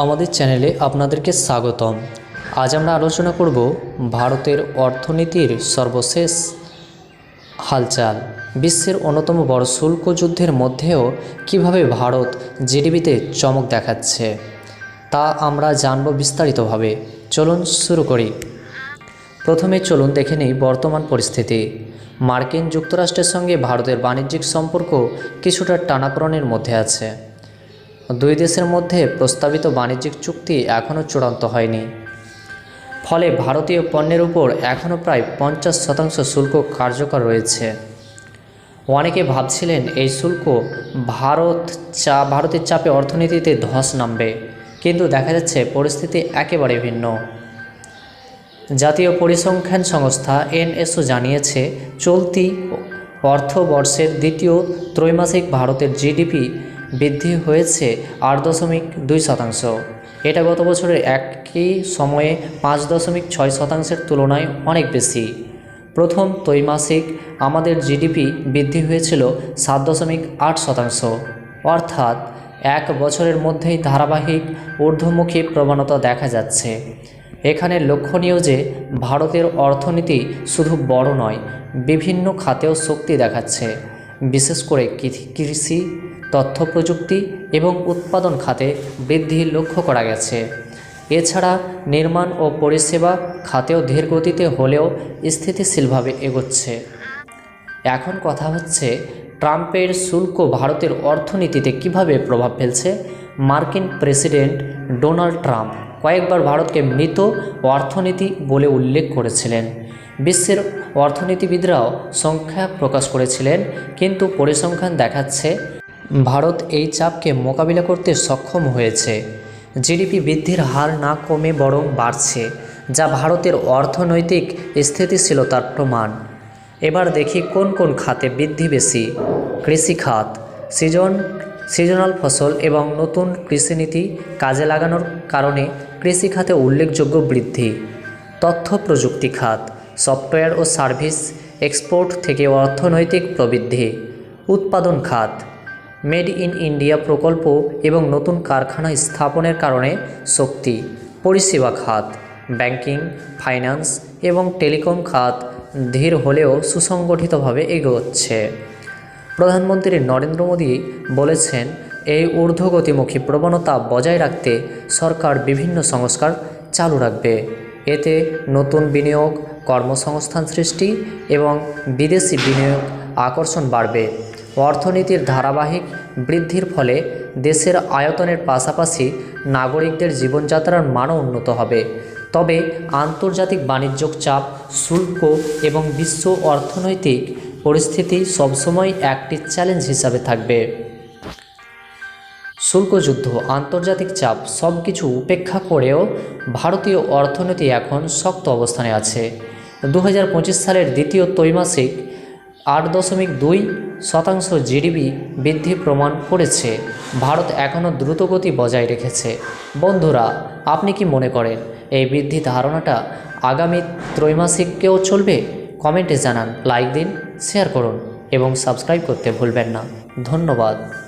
আমাদের চ্যানেলে আপনাদেরকে স্বাগতম। আজ আমরা আলোচনা করব ভারতের অর্থনীতির সর্বশেষ হালচাল। বিশ্বের অন্যতম বড় শুল্ক যুদ্ধের মধ্যেও কীভাবে ভারত জিডিপিতে চমক দেখাচ্ছে, তা আমরা জানব বিস্তারিতভাবে। চলুন শুরু করি। প্রথমে চলুন দেখে নিই বর্তমান পরিস্থিতি। মার্কিন যুক্তরাষ্ট্রের সঙ্গে ভারতের বাণিজ্যিক সম্পর্ক কিছুটা টানাপড়নের মধ্যে আছে। দুই দেশের মধ্যে প্রস্তাবিত বাণিজ্যিক চুক্তি এখনও চূড়ান্ত হয়নি। ফলে ভারতীয় পণ্যের উপর এখনও প্রায় পঞ্চাশ শতাংশ শুল্ক কার্যকর রয়েছে। অনেকে ভাবছিলেন এই শুল্ক ভারত চা, ভারতের চাপে অর্থনীতিতে ধস নামবে, কিন্তু দেখা যাচ্ছে পরিস্থিতি একেবারে ভিন্ন। জাতীয় পরিসংখ্যান সংস্থা এনএসও জানিয়েছে, চলতি অর্থবর্ষের দ্বিতীয় ত্রৈমাসিক ভারতের জিডিপি বৃদ্ধি হয়েছে আট দশমিক দুই শতাংশ। এটা গত বছরের একই সময়ে পাঁচ দশমিক ছয় শতাংশের তুলনায় অনেক বেশি। প্রথম ত্রৈমাসিক আমাদের জিডিপি বৃদ্ধি হয়েছিল সাত দশমিক আট শতাংশ। অর্থাৎ এক বছরের মধ্যেই ধারাবাহিক ঊর্ধ্বমুখী প্রবণতা দেখা যাচ্ছে। এখানে লক্ষণীয় যে, ভারতের অর্থনীতি শুধু বড় নয়, বিভিন্ন খাতেও শক্তি দেখাচ্ছে। বিশেষ করে কৃষি- তথ্য প্রযুক্তি এবং উৎপাদন খাতে বৃদ্ধি লক্ষ্য করা গেছে। এছাড়া নির্মাণ ও পরিষেবা খাতেও ধীর গতিতে হলেও স্থিতিশীলভাবে এগোচ্ছে। এখন কথা হচ্ছে, ট্রাম্পের শুল্ক ভারতের অর্থনীতিতে কীভাবে প্রভাব ফেলছে? মার্কিন প্রেসিডেন্ট ডোনাল্ড ট্রাম্প কয়েকবার ভারতকে মৃত অর্থনীতি বলে উল্লেখ করেছিলেন। বিশ্বের অর্থনীতিবিদরাও সংখ্যা প্রকাশ করেছিলেন, কিন্তু পরিসংখ্যান দেখাচ্ছে ভারত এই চাপকে মোকাবিলা করতে সক্ষম হয়েছে। জিডিপি বৃদ্ধির হার না কমে বরং বাড়ছে, যা ভারতের অর্থনৈতিক স্থিতিশীলতার প্রমাণ। এবার দেখি কোন কোন খাতে বৃদ্ধি বেশি কৃষিখাত সিজন, সিজনাল ফসল এবং নতুন কৃষিনীতি কাজে লাগানোর কারণে কৃষিখাতে উল্লেখযোগ্য বৃদ্ধি। তথ্য প্রযুক্তি খাত, সফটওয়্যার ও সার্ভিস এক্সপোর্ট থেকে অর্থনৈতিক প্রবৃদ্ধি, উৎপাদন খাত মেড ইন ইন্ডিয়া প্রকল্প এবং নতুন কারখানা স্থাপনের কারণে শক্তি, পরিষেবা খাত, ব্যাংকিং, ফাইন্যান্স এবং টেলিকম খাত ধীর হলেও সুসংগঠিতভাবে এগোচ্ছে। প্রধানমন্ত্রী নরেন্দ্র মোদী বলেছেন, এই ঊর্ধ্বগতিমুখী প্রবণতা বজায় রাখতে সরকার বিভিন্ন সংস্কার চালু রাখবে। এতে নতুন বিনিয়োগ, কর্মসংস্থান সৃষ্টি এবং বিদেশি বিনিয়োগ আকর্ষণ বাড়বে। অর্থনীতির ধারাবাহিক বৃদ্ধির ফলে দেশের আয়তনের পাশাপাশি নাগরিকদের জীবনযাত্রার মানও উন্নত হবে। তবে আন্তর্জাতিক বাণিজ্য চাপ, শুল্ক এবং বিশ্ব অর্থনৈতিক পরিস্থিতি সবসময় একটি চ্যালেঞ্জ হিসাবে থাকবে। শুল্ক যুদ্ধ আন্তর্জাতিক চাপ সব কিছু উপেক্ষা করেও ভারতীয় অর্থনীতি এখন শক্ত অবস্থানে আছে। দু হাজার পঁচিশ সালের দ্বিতীয় ত্রৈমাসিক আট দশমিক দুই শতাংশ জিডিপি বৃদ্ধি প্রমাণ করেছে। ভারত এখনও দ্রুতগতি বজায় রেখেছে। বন্ধুরা, আপনি কি মনে করেন, এই বৃদ্ধি ধারণাটা আগামী ত্রৈমাসিককেও চলবে? কমেন্টে জানান, লাইক দিন, শেয়ার করুন এবং সাবস্ক্রাইব করতে ভুলবেন না। ধন্যবাদ।